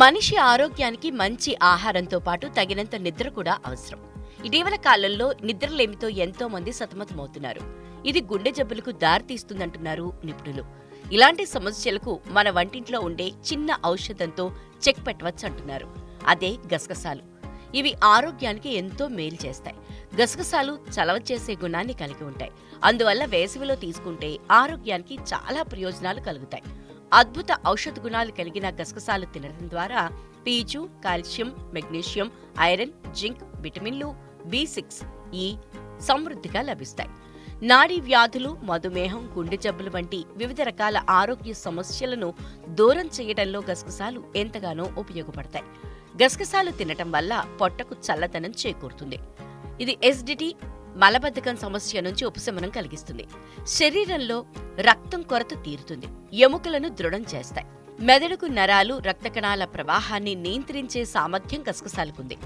మనిషి ఆరోగ్యానికి మంచి ఆహారంతో పాటు తగినంత నిద్ర కూడా అవసరం. ఇటీవల కాలంలో నిద్రలేమితో ఎంతో మంది సతమతమవుతున్నారు. ఇది గుండె జబ్బులకు దారితీస్తుందంటున్నారు నిపుణులు. ఇలాంటి సమస్యలకు మన వంటింట్లో ఉండే చిన్న ఔషధంతో చెక్ పెట్టవచ్చు అంటున్నారు అదే గసగసాలు. ఇవి ఆరోగ్యానికి ఎంతో మేలు చేస్తాయి. గసగసాలు చలవ చేసే గుణాన్ని కలిగి ఉంటాయి. అందువల్ల వేసవిలో తీసుకుంటే ఆరోగ్యానికి చాలా ప్రయోజనాలు కలుగుతాయి. అద్భుత ఔషధ గుణాలు కలిగిన గసగసాలు తినడం ద్వారా పీచు కాల్షియం మెగ్నీషియం ఐరన్ జింక్ విటమిన్లు బి సిక్స్ ఈ సమృద్ధిగా లభిస్తాయి. నాడీ వ్యాధులు మధుమేహం గుండె జబ్బులు వంటి వివిధ రకాల ఆరోగ్య సమస్యలను దూరం చేయడంలో గసగసాలు ఎంతగానో ఉపయోగపడతాయి. గసగసాలు తినటం వల్ల పొట్టకు చల్లదనం చేకూరుతుంది. ఇది ఎస్డిటి మలబద్ధకం సమస్య నుంచి ఉపశమనం కలిగిస్తుంది. శరీరంలో రక్తం కొరత తీరుతుంది. ఎముకలను దృఢం చేస్తాయి. మెదడుకు నరాలు రక్త కణాల ప్రవాహాన్ని నియంత్రించే సామర్థ్యం గసగసాలకుంది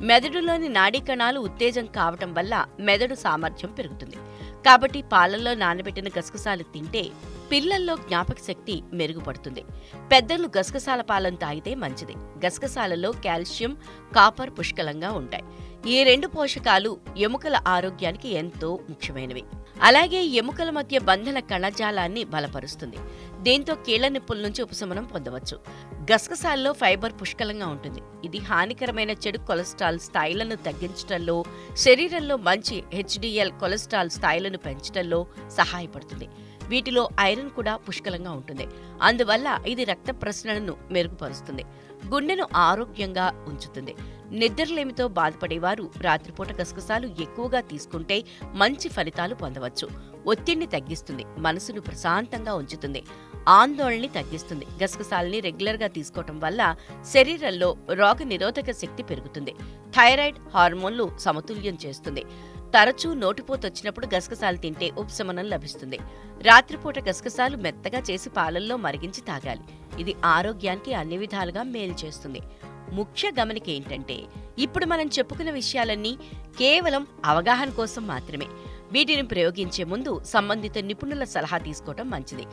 మెదడులోని నాడీ కణాలు ఉత్తేజం కావటం వల్ల మెదడు సామర్థ్యం పెరుగుతుంది. కాబట్టి పాలల్లో నానబెట్టిన గసగసాలు తింటే పిల్లల్లో జ్ఞాపక శక్తి మెరుగుపడుతుంది. పెద్దలు గసగసాల పాలను తాగితే మంచిది. గసగసాలలో కాల్షియం కాపర్ పుష్కలంగా ఉంటాయి. ఈ రెండు పోషకాలు ఎముకల ఆరోగ్యానికి ఎంతో ముఖ్యమైనవి. అలాగే ఎముకల మధ్య బంధన కణజాలాన్ని బలపరుస్తుంది. దీంతో కీళ్ళ నొప్పుల నుంచి ఉపశమనం పొందవచ్చు. గసగసాల్లో ఫైబర్ పుష్కలంగా ఉంటుంది. ఇది హానికరమైన చెడు కొలెస్ట్రాల్ స్థాయిలను తగ్గించడంలో శరీరంలో మంచి హెచ్డిఎల్ కొలెస్ట్రాల్ స్థాయిలను పెంచడంలో సహాయపడుతుంది. వీటిలో ఐరన్ కూడా పుష్కలంగా ఉంటుంది. అందువల్ల ఇది రక్త ప్రసరణను మెరుగుపరుస్తుంది. గుండెను ఆరోగ్యంగా ఉంచుతుంది. నిద్రలేమితో బాధపడేవారు రాత్రిపూట గసగసాలు ఎక్కువగా తీసుకుంటే మంచి ఫలితాలు పొందవచ్చు. ఒత్తిడిని తగ్గిస్తుంది మనసును ప్రశాంతంగా ఉంచుతుంది. ఆందోళనని తగ్గిస్తుంది. గసగసాలని రెగ్యులర్గా తీసుకోవటం వల్ల శరీరంలో రోగ నిరోధక శక్తి పెరుగుతుంది. థైరాయిడ్ హార్మోన్లు సమతుల్యం చేస్తుంది. తరచూ నోటిపోత వచ్చినప్పుడు గసగసాలు తింటే ఉపశమనం లభిస్తుంది. రాత్రిపూట గసగసాలు మెత్తగా చేసి పాలల్లో మరిగించి తాగాలి. ఇది ఆరోగ్యానికి అన్ని విధాలుగా మేలు చేస్తుంది. ముఖ్య గమనిక ఏంటంటే ఇప్పుడు మనం చెప్పుకున్న విషయాలన్నీ కేవలం అవగాహన కోసం మాత్రమే. వీటిని ప్రయోగించే ముందు సంబంధిత నిపుణుల సలహా తీసుకోవటం మంచిది.